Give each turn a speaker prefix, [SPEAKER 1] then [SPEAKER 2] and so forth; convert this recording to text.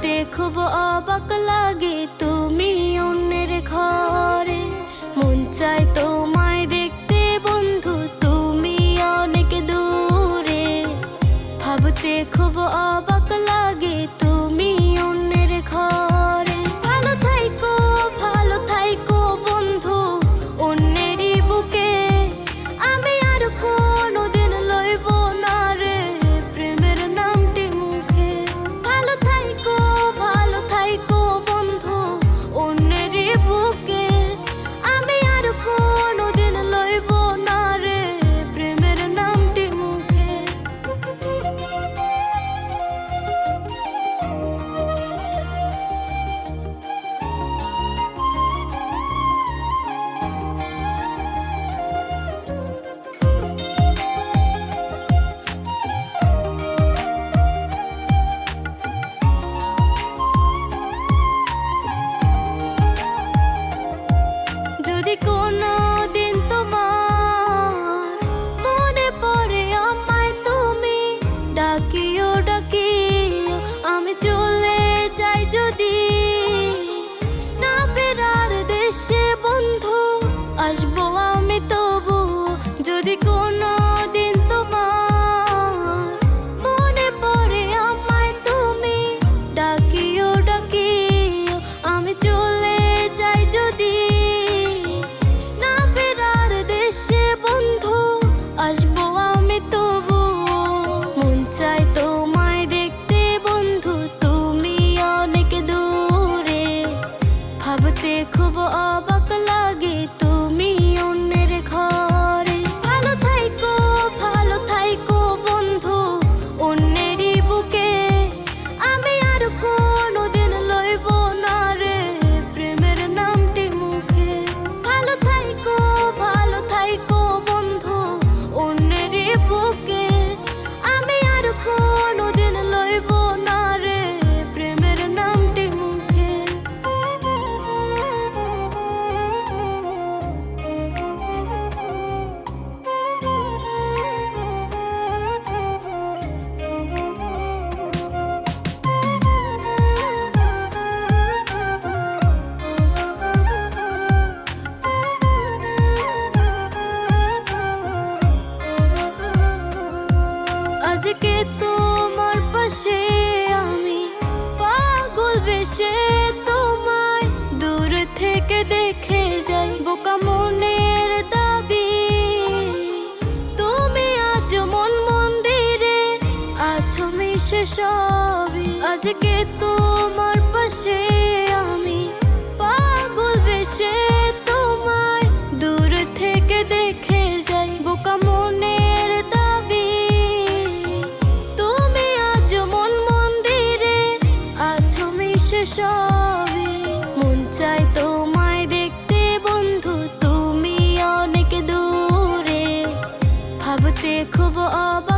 [SPEAKER 1] देखो खूब अबक लगे तो as boas. আজকে তোমার পাশে আমি পাগল বেশে তোমায় দূর থেকে দেখে যাই, বোকা মনের দাবি। তুমি আজ মন মন্দিরে আছো মিশে সবই। আজকে তোমার পাশে ভাবতে খুব অবাক